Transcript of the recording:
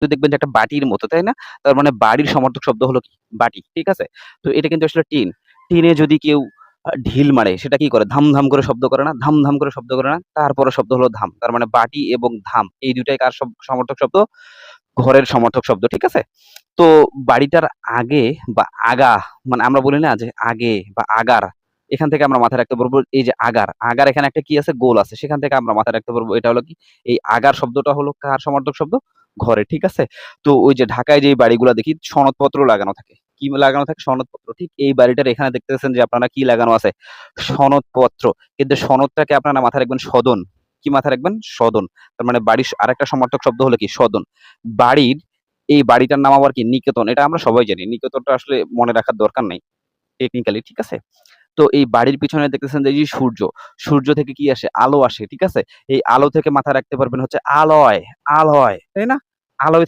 তো দেখবেন যে একটা বাটির মতো, তাই না? তার মানে বাড়ির সমর্থক শব্দ হলো? বাটি। ঠিক আছে? তো এটা কিন্তু আসলে টিন। টিনে যদি কেউ ঢিল মারে সেটা কি করে? ধাম, ধাম করে শব্দ করে না? ধাম, ধাম করে শব্দ করে না? তারপরে শব্দ হলো ধাম। তার মানে বাটি এবং ধাম এই দুটাই কার সমর্থক শব্দ? ঘরের সমর্থক শব্দ। ঠিক আছে? তো বাড়িটার আগে বা আগা মানে আমরা বলি না যে আগে বা আগার এখান থেকে আমরা মাথায় রাখতে পারব এই যে আগার। আগার এখানে একটা কি আছে? গোল আছে। সেখান থেকে আমরা মাথায় রাখতে পারব এটা হলো কি? এই আগার শব্দটা হলো কার সমর্থক শব্দ? ঘরের। ঠিক আছে? তো ওই যে ঢাকায় যেই বাড়িগুলা দেখি, সনদপত্র লাগানো থাকে। কি লাগানো থাকে? সনদপত্র। ঠিক এই বাড়িটার এখানে দেখতেছেন যে আপনারা কি লাগানো আছে? সনদপত্র। কিন্তু সনদটাকে আপনারা মাথায় রাখবেন সদন। কি মাথায় রাখবেন? সদন। তার মানে বাড়ির আরেকটা সমর্থক শব্দ হলো কি? সদন। বাড়ির এই বাড়িটার নাম আবার কি? নিকেতন। এটা আমরা সবাই জানি। নিকেতনটা আসলে মনে রাখার দরকার নাই। টেকনিক্যালি ঠিক আছে? তো এই বাড়ির পিছনে দেখতেছেন যে সূর্য। সূর্য থেকে কি আসে? আলো আসে। ঠিক আছে? এই আলো থেকে মাথায় রাখতে পারবেন হচ্ছে আলয়, আলয়। তাই না? আলয়